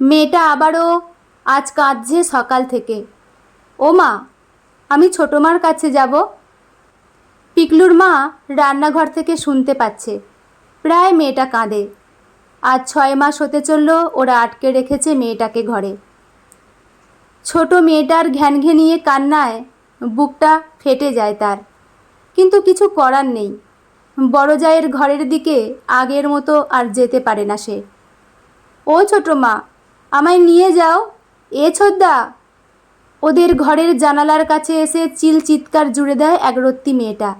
মেয়েটা আবারও আজ কাঁদছে সকাল থেকে। ও মা, আমি ছোটো মার কাছে যাব? পিকলুর মা রান্নাঘর থেকে শুনতে পাচ্ছে। প্রায় মেয়েটা কাঁদে। আজ ছয় মাস হতে চলল ওরা আটকে রেখেছে মেয়েটাকে ঘরে। ছোট মেয়েটার ঘ্যানঘেনিয়ে কান্নায় বুকটা ফেটে যায় তার। কিন্তু কিছু করার নেই। বড় জায়ের ঘরের দিকে আগের মতো আর যেতে পারে না সে। ও ছোটো মা আমায় নিয়ে যাও। এ ছোদ্দা। ওদের ঘরের জানালার কাছে এসে চিল চিৎকার জুড়ে দেয় একরত্তি মেয়েটা।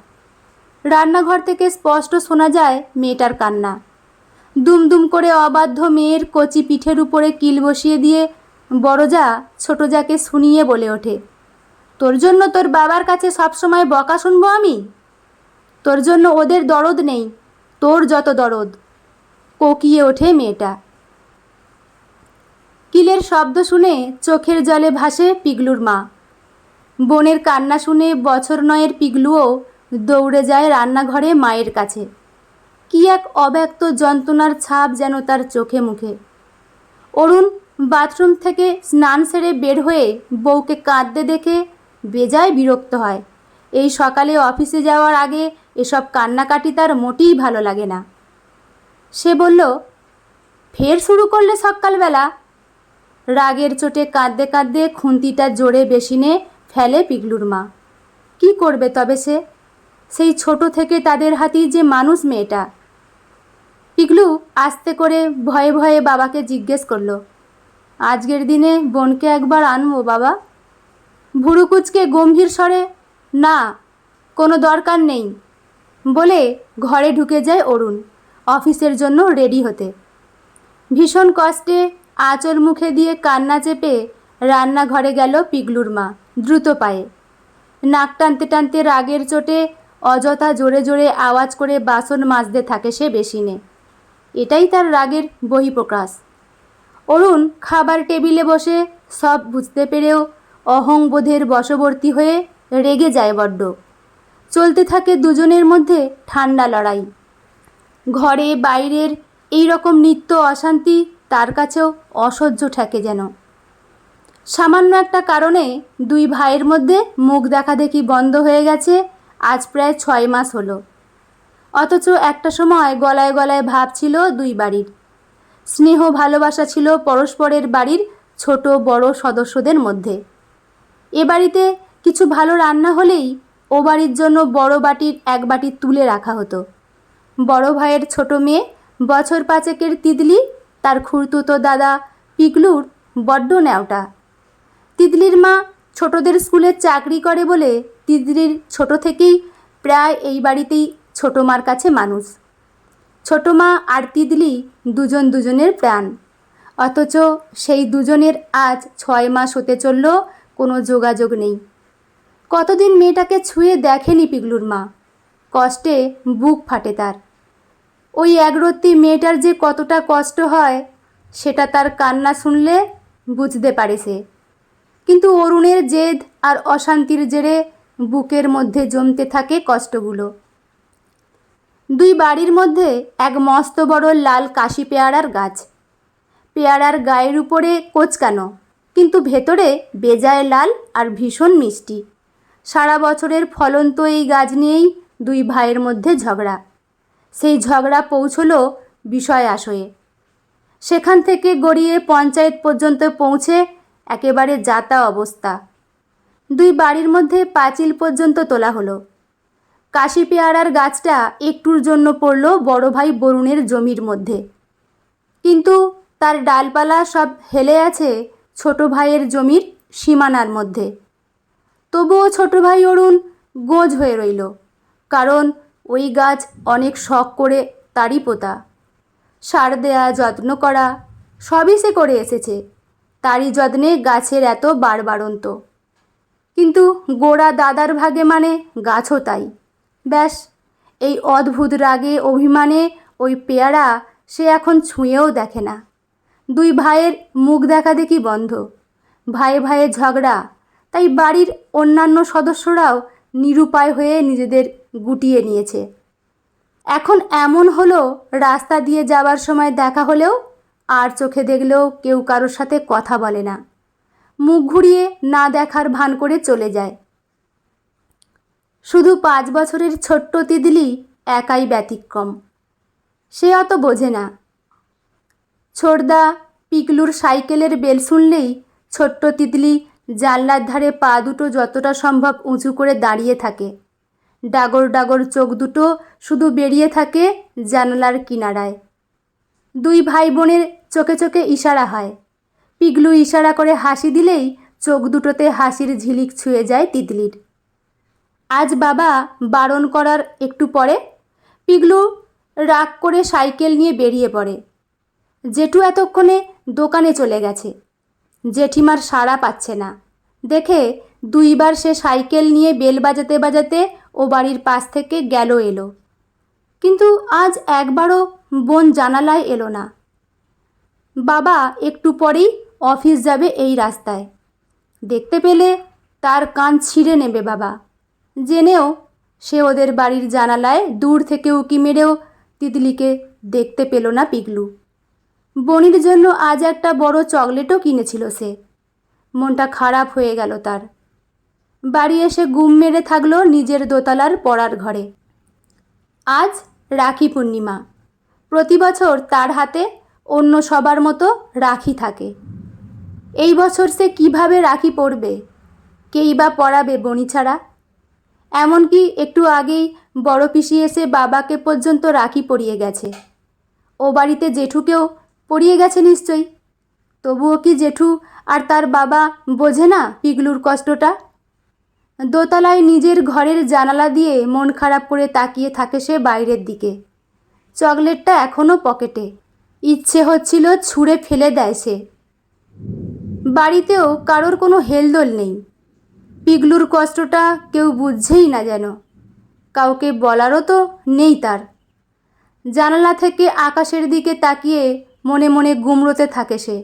রান্নাঘর থেকে স্পষ্ট শোনা যায় মেয়েটার কান্না। দুমদুম করে অবাধ্য মেয়ের কচি পিঠের উপরে কিল বসিয়ে দিয়ে বড় যা ছোট যাকে শুনিয়ে বলে ওঠে, তোর জন্য তোর বাবার কাছে সবসময় বকা শুনব আমি? তোর জন্য ওদের দরদ নেই, তোর যত দরদ। কোকিয়ে ওঠে মেয়েটা। কিলের শব্দ শুনে চোখের জলে ভাসে পিগলুর মা। বোনের কান্না শুনে বছর নয়ের পিগলুও দৌড়ে যায় রান্নাঘরে মায়ের কাছে। কি এক অব্যক্ত যন্ত্রণার ছাপ যেন তার চোখে মুখে। অরুণ বাথরুম থেকে স্নান সেরে বের হয়ে বউকে কাঁদতে দেখে বেজায় বিরক্ত হয়। এই সকালে অফিসে যাওয়ার আগে এসব কান্নাকাটি তার মোটেই ভালো লাগে না। সে বলল, ফের শুরু করলে সকালবেলা রাগের চোটে কাঁদতে কাঁদতে খুন্তিটা জোরে বেসিনে ফেলে পিগলুর মা। কি করবে তবে সে? সেই ছোট থেকে তাদের হাতেই যে মানুষ মেয়েটা। পিগলু আস্তে করে ভয়ে ভয়ে বাবাকে জিজ্ঞেস করল, আজকের দিনে বোনকে একবার আনব বাবা? ভুরুকুচকে গম্ভীর স্বরে, না, কোনো দরকার নেই। বলে ঘরে ঢুকে যায় অরুণ, অফিসের জন্য রেডি হতে। ভীষণ কষ্টে আঁচল মুখে দিয়ে কান্না চেপে রান্নাঘরে গেল পিগলুর মা, দ্রুত পায়ে। নাক টানতে টানতে রাগের চোটে অযথা জোরে জোরে আওয়াজ করে বাসন মাজতে থাকে সে বেসিনে এটাই তার রাগের বহিঃপ্রকাশ। অরুণ খাবার টেবিলে বসে সব বুঝতে পেরেও অহংবোধের বশবর্তী হয়ে রেগে যায় বড্ড। চলতে থাকে দুজনের মধ্যে ঠান্ডা লড়াই। ঘরে বাইরের এই রকম নিত্য অশান্তি তার কাছেও অসহ্য ঠেকে যেন। সামান্য একটা কারণে দুই ভাইয়ের মধ্যে মুখ দেখাদেখি বন্ধ হয়ে গেছে, আজ প্রায় ছয় মাস হলো। অথচ একটা সময় গলায় গলায় ভাব ছিল দুই বাড়ির। স্নেহ ভালোবাসা ছিল পরস্পরের বাড়ির ছোট বড় সদস্যদের মধ্যে। এ বাড়িতে কিছু ভালো রান্না হলেই ও বাড়ির জন্য বড় বাটির এক বাটি তুলে রাখা হতো। বড় ভাইয়ের ছোট মেয়ে বছর পাঁচেকের তিতলি তার খুড়তুতো দাদা পিকলুর বড্ড ন্যাওটা। তিতলির মা ছোটদের স্কুলে চাকরি করে বলে তিতলির ছোট থেকেই প্রায় এই বাড়িতেই ছোট মার কাছে মানুষ। ছোট মা আর তিতলি দুজন দুজনের প্রাণ। অথচ সেই দুজনের আজ ছয় মাস হতে চলল, কোনো যোগাযোগ নেই। কতদিন মেয়েটাকে ছুঁয়ে দেখেনি পিগলুর মা। কষ্টে বুক ফাটে তার। ওই একরত্তি মেয়েটার যে কতটা কষ্ট হয়, সেটা তার কান্না শুনলে বুঝতে পারে সে। কিন্তু অরুণের জেদ আর অশান্তির জেরে বুকের মধ্যে জমতে থাকে কষ্টগুলো। দুই বাড়ির মধ্যে এক মস্ত বড় লাল কাশি পেয়ারার গাছ। পেয়ারার গায়ের উপরে কোচকানো, কিন্তু ভেতরে বেজায় লাল আর ভীষণ মিষ্টি। সারা বছরের ফলন্ত এই গাছ নিয়েই দুই ভাইয়ের মধ্যে ঝগড়া। সেই ঝগড়া পৌঁছলো বিষয় আশয়ে। সেখান থেকে গড়িয়ে পঞ্চায়েত পর্যন্ত পৌঁছে একেবারে যাতা অবস্থা। দুই বাড়ির মধ্যে পাঁচিল পর্যন্ত তোলা হলো। কাশি পেয়ারার গাছটা একটুর জন্য পড়ল বড় ভাই বরুণের জমির মধ্যে। কিন্তু তার ডালপালা সব হেলে আছে ছোট ভাইয়ের জমির সীমানার মধ্যে। তবুও ছোট ভাই অরুণ গোঁজ হয়ে রইল, কারণ ওই গাছ অনেক শখ করে তারই পোতা। সার দেয়া, যত্ন করা, সবই সে করে এসেছে। তারই যত্নে গাছের এত বাড়বাড়ন্ত কিন্তু গোড়া দাদার ভাগে মানে গাছও তাই। ব্যাস, এই অদ্ভুত রাগে অভিমানে ওই পেয়ারা সে এখন ছুঁয়েও দেখে না। দুই ভাইয়ের মুখ দেখা দেখি বন্ধ। ভাইয়ে ভাইয়ে ঝগড়া, তাই বাড়ির অন্যান্য সদস্যরাও নিরুপায় হয়ে নিজেদের গুটিয়ে নিয়েছে। এখন এমন হলো, রাস্তা দিয়ে যাবার সময় দেখা হলেও আর চোখে দেখলেও কেউ কারোর সাথে কথা বলে না। মুখ ঘুরিয়ে না দেখার ভান করে চলে যায়। শুধু পাঁচ বছরের ছোট্ট তিতলি একাই ব্যতিক্রম। সে অত বোঝে না। ছোটদা পিকলুর সাইকেলের বেল শুনলেই ছোট্ট তিতলি জানলার ধারে পা দুটো যতটা সম্ভব উঁচু করে দাঁড়িয়ে থাকে। ডাগর ডাগর চোখ দুটো শুধু বেরিয়ে থাকে জানালার কিনারায়। দুই ভাই বোনের চোখে চোখে ইশারা হয়। পিগলু ইশারা করে হাসি দিলেই চোখ দুটোতে হাসির ঝিলিক ছুঁয়ে যায় তিতলির। আজ বাবা বারণ করার একটু পরে পিগলু রাগ করে সাইকেল নিয়ে বেরিয়ে পড়ে। জেঠু এতক্ষণে দোকানে চলে গেছে। জেঠিমার সাড়া পাচ্ছে না। দেখে দুইবার সে সাইকেল নিয়ে বেল বাজাতে বাজাতে ও বাড়ির পাশ থেকে গেল এলো। কিন্তু আজ একবারও বোন জানালায় এলো না। বাবা একটু পরেই অফিস যাবে এই রাস্তায়। দেখতে পেলে তার কান ছিঁড়ে নেবে বাবা। জেনেও সে ওদের বাড়ির জানালায় দূর থেকে উকি মেরেও তিতলিকে দেখতে পেল না পিগলু। বনির জন্য আজ একটা বড় চকলেটও কিনেছিল সে। মনটা খারাপ হয়ে গেল তার। বাড়ি এসে গুম মেরে থাকল নিজের দোতলার পড়ার ঘরে। আজ রাখি পূর্ণিমা। প্রতি বছর তার হাতে অন্য সবার মতো রাখি থাকে। এই বছর সে কীভাবে রাখি পরবে? কেই বা পরাবে বনি ছাড়া? এমনকি একটু আগেই বড় পিসি এসে বাবাকে পর্যন্ত রাখি পরিয়ে গেছে। ও বাড়িতে জেঠুকেও পরিয়ে গেছে নিশ্চয়ই। তবুও কি জেঠু আর তার বাবা বোঝে না পিগলুর কষ্টটা? দোতলায় নিজের ঘরের জানালা দিয়ে মন খারাপ করে তাকিয়ে থাকে সে বাইরের দিকে। চকলেটটা এখনও পকেটে। ইচ্ছে হচ্ছিল ছুঁড়ে ফেলে দেয় সে। বাড়িতেও কারোর কোনো হেলদোল নেই। পিগলুর কষ্টটা কেউ বুঝছেই না যেন। কাউকে বলারও তো নেই তার। জানালা থেকে আকাশের দিকে তাকিয়ে মনে মনে গুমড়োতে থাকে সে।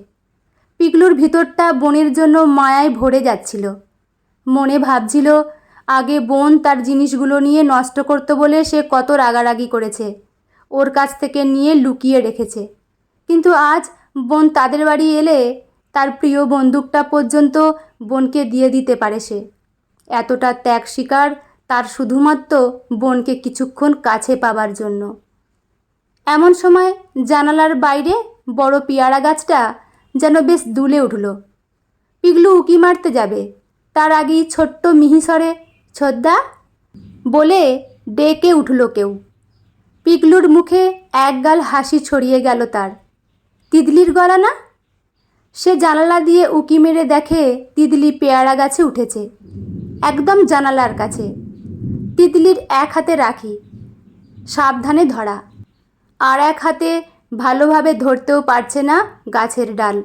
পিগলুর ভিতরটা বোনের জন্য মায়ায় ভরে যাচ্ছিল। মনে ভাবছিল, আগে বোন তার জিনিসগুলো নিয়ে নষ্ট করতো বলে সে কত রাগারাগি করেছে, ওর কাছ থেকে নিয়ে লুকিয়ে রেখেছে। কিন্তু আজ বোন তাদের বাড়ি এলে তার প্রিয় বন্দুকটা পর্যন্ত বোনকে দিয়ে দিতে পারে সে। এতটা ত্যাগ স্বীকার তার শুধুমাত্র বোনকে কিছুক্ষণ কাছে পাবার জন্য। এমন সময় জানালার বাইরে বড় পেয়ারা গাছটা যেন বেশ দুলে উঠল। পিগলু উকি মারতে যাবে। তার আগেই ছোট্ট মিহিসরে ছোদ্দা, বলে ডেকে উঠল কেউ। পিগলুর মুখে একগাল হাসি ছড়িয়ে গেল তার। তিতলির গলা না? সে জানালা দিয়ে উকি মেরে দেখে তিতলি পেয়ারা গাছে উঠেছে, একদম জানালার কাছে। তিতলির এক হাতে রাখি, সাবধানে ধরা, আর এক হাতে ভালোভাবে ধরতেও পারছে না গাছের ডাল।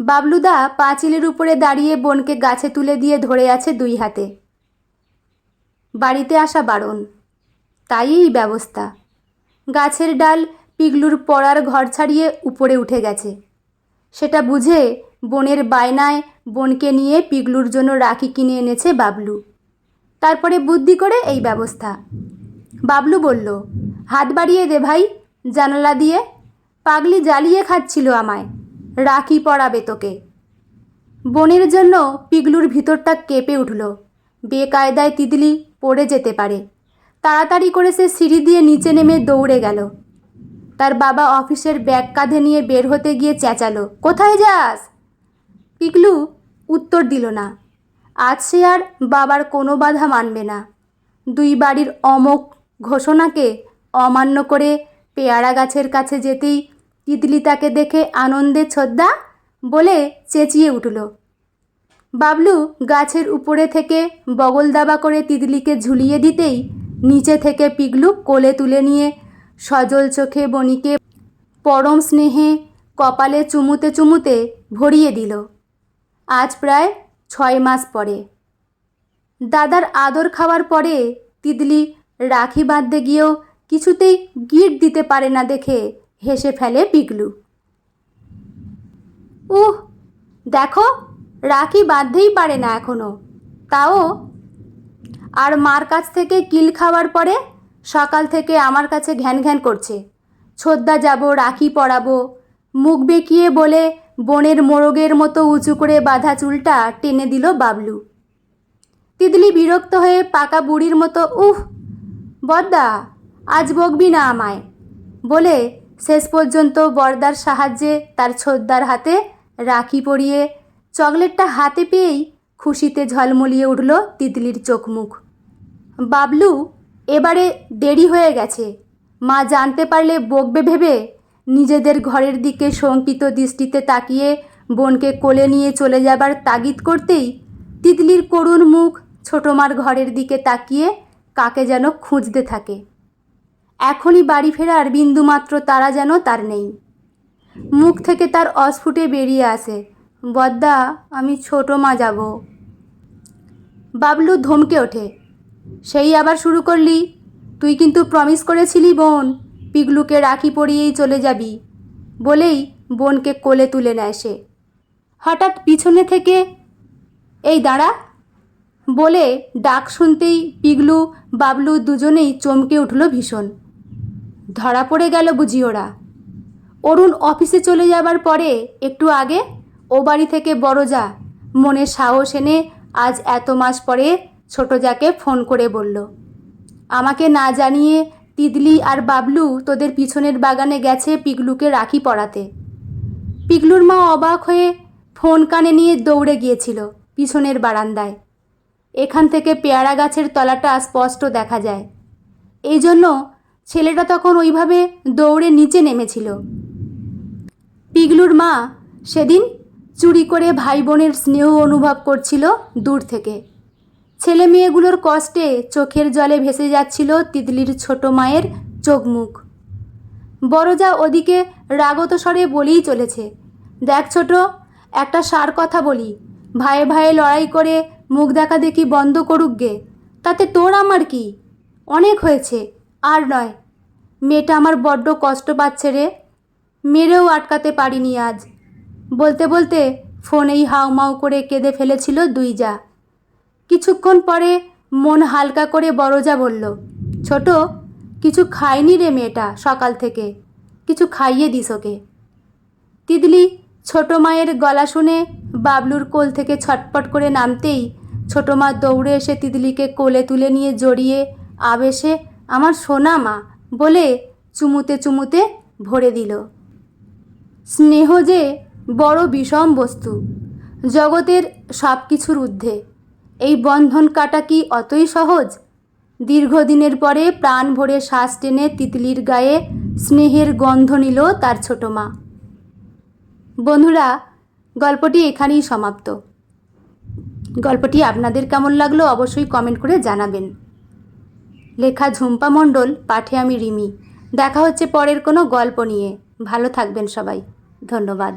বাবলুদা পাঁচিলের উপরে দাঁড়িয়ে বোনকে গাছে তুলে দিয়ে ধরে আছে দুই হাতে। বাড়িতে আসা বারণ। তাই এই ব্যবস্থা। গাছের ডাল পিগলুর পড়ার ঘর ছাড়িয়ে উপরে উঠে গেছে। সেটা বুঝে বোনের বায়নায় বোনকে নিয়ে পিগলুর জন্য রাখি কিনে এনেছে বাবলু। তারপরে বুদ্ধি করে এই ব্যবস্থা। বাবলু বলল, হাত বাড়িয়ে দে ভাই জানালা দিয়ে পাগলি জ্বালিয়ে খাচ্ছিল আমায়। রাখি পড়াবে তোকে। বোনের জন্য পিগলুর ভিতরটা কেঁপে উঠল। বেকায়দায় তিতলি পড়ে যেতে পারে। তাড়াতাড়ি করে সে সিঁড়ি দিয়ে নিচে নেমে দৌড়ে গেল। তার বাবা অফিসের ব্যাগ কাঁধে নিয়ে বের হতে গিয়ে চেঁচালো, কোথায় যাস? পিগলু উত্তর দিল না। আজ সে আর বাবার কোনো বাধা মানবে না। দুই বাড়ির অমোক ঘোষণাকে অমান্য করে পেয়ারা গাছের কাছে যেতেই তিতলি তাকে দেখে আনন্দে ছোদ্দা বলে চেঁচিয়ে উঠল। বাবলু গাছের উপরে থেকে বগল দাবা করে তিতলিকে ঝুলিয়ে দিতেই নিচে থেকে পিগলু কোলে তুলে নিয়ে সজল চোখে বনিকে পরম স্নেহে কপালে চুমুতে চুমুতে ভরিয়ে দিল। আজ প্রায় ছয় মাস পরে। দাদার আদর খাওয়ার পরে তিতলি রাখি বাঁধতে গিয়েও কিছুতেই গিট দিতে পারে না দেখে হেসে ফেলে পিগলু। উহ, দেখো, রাখি বাঁধতেই পারে না এখনও। তাও, আর মার কাছ থেকে কিল খাওয়ার পরে সকাল থেকে আমার কাছে ঘ্যান ঘ্যান করছে। ছোদ্দা যাব, রাখি পরাবো, মুখ বেঁকিয়ে বলে বনের মোরগের মতো উঁচু করে বাঁধা চুলটা টেনে দিল বাবলু। তিতলি বিরক্ত হয়ে পাকা বুড়ির মতো, উহ, বদ্দা আজ বকবি না আমায়। বলে শেষ পর্যন্ত বর্দার সাহায্যে তার ছোদ্দার হাতে রাখি পরিয়ে চকলেটটা হাতে পেয়েই খুশিতে ঝলমলিয়ে উঠল তিতলির চোখ মুখ বাবলু, এবারে দেরি হয়ে গেছে। মা জানতে পারলে বকবে ভেবে নিজেদের ঘরের দিকে শঙ্কিত দৃষ্টিতে তাকিয়ে বোনকে কোলে নিয়ে চলে যাবার তাগিদ করতেই তিতলির করুণ মুখ ছোটো মার ঘরের দিকে তাকিয়ে কাকে যেন খুঁজতে থাকে। এখনই বাড়ি ফেরার বিন্দুমাত্র তারা যেন তার নেই। মুখ থেকে তার অস্ফুটে বেরিয়ে আসে। বদ্দা, আমি ছোটো মা যাব। বাবলু ধমকে ওঠে। সেই আবার শুরু করলি? তুই কিন্তু প্রমিস করেছিলি বোন, পিগলুকে রাখি পরিয়েই চলে যাবি। বলেই বোনকে কোলে তুলে নেয় সে। হঠাৎ পিছনে থেকে, এই দাঁড়া। বলে ডাক শুনতেই পিগলু, বাবলু দুজনেই চমকে উঠল ভীষণ। ধরা পড়ে গেল বুঝি ওরা। অরুণ অফিসে চলে যাবার পরে একটু আগে ও বাড়ি থেকে বড় যা, মনে সাহস এনে আজ এত মাস পরে ছোট যাকে ফোন করে বলল, আমাকে না জানিয়ে তিতলি আর বাবলু তোদের পিছনের বাগানে গেছে পিগলুকে রাখি পড়াতে পিগলুর মা অবাক হয়ে ফোন কানে নিয়ে দৌড়ে গিয়েছিল পিছনের বারান্দায়। এখান থেকে পেয়ারা গাছের তলাটা স্পষ্ট দেখা যায়। এই জন্য ছেলেটা তখন ওইভাবে দৌড়ে নিচে নেমেছিল। পিগলুর মা সেদিন চুরি করে ভাই বোনের স্নেহ অনুভব করছিল দূর থেকে। ছেলে মেয়েগুলোর কষ্টে চোখের জলে ভেসে যাচ্ছিল তিতলির ছোট মায়ের চোখ মুখ বড়জা ওদিকে রাগত স্বরে বলেই চলেছে, দেখ ছোট, একটা সার কথা বলি ভাইয়ে ভাইয়ে লড়াই করে মুখ দেখা দেখি বন্ধ করুক গে, তাতে তোর আমার কি? অনেক হয়েছে, আর নয় মেয়েটা আমার বড্ড কষ্ট পাচ্ছে রে। মেরেও আটকাতে পারিনি আজ। বলতে বলতে ফোনেই হাউমাউ করে কেঁদে ফেলেছিল দুই যা কিছুক্ষণ পরে মন হালকা করে বড়জা বলল, ছোট, কিছু খায়নি রে মেয়েটা সকাল থেকে? কিছু খাইয়ে দিস ওকে। তিদলি ছোট মায়ের গলা শুনে বাবলুর কোল থেকে ছটপট করে নামতেই ছোট মা দৌড়ে এসে তিদলিকে কোলে তুলে নিয়ে জড়িয়ে আবেশে, আমার সোনা মা বলে চুমুতে চুমুতে ভরে দিল। স্নেহ যে বড় বিষম বস্তু, জগতের সব কিছুর ঊর্ধ্বে। এই বন্ধন কাটা কি অতই সহজ? দীর্ঘদিনের পরে প্রাণ ভরে শ্বাস টেনে তিতলির গায়ে স্নেহের গন্ধ নিল তার ছোট মা। বন্ধুরা, গল্পটি এখানেই সমাপ্ত। গল্পটি আপনাদের কেমন লাগল অবশ্যই কমেন্ট করে জানাবেন। লেখা ঝুম্পা মণ্ডল, পাঠে আমি রিমি। দেখা হচ্ছে পরের কোনো গল্প নিয়ে। ভালো থাকবেন সবাই। ধন্যবাদ।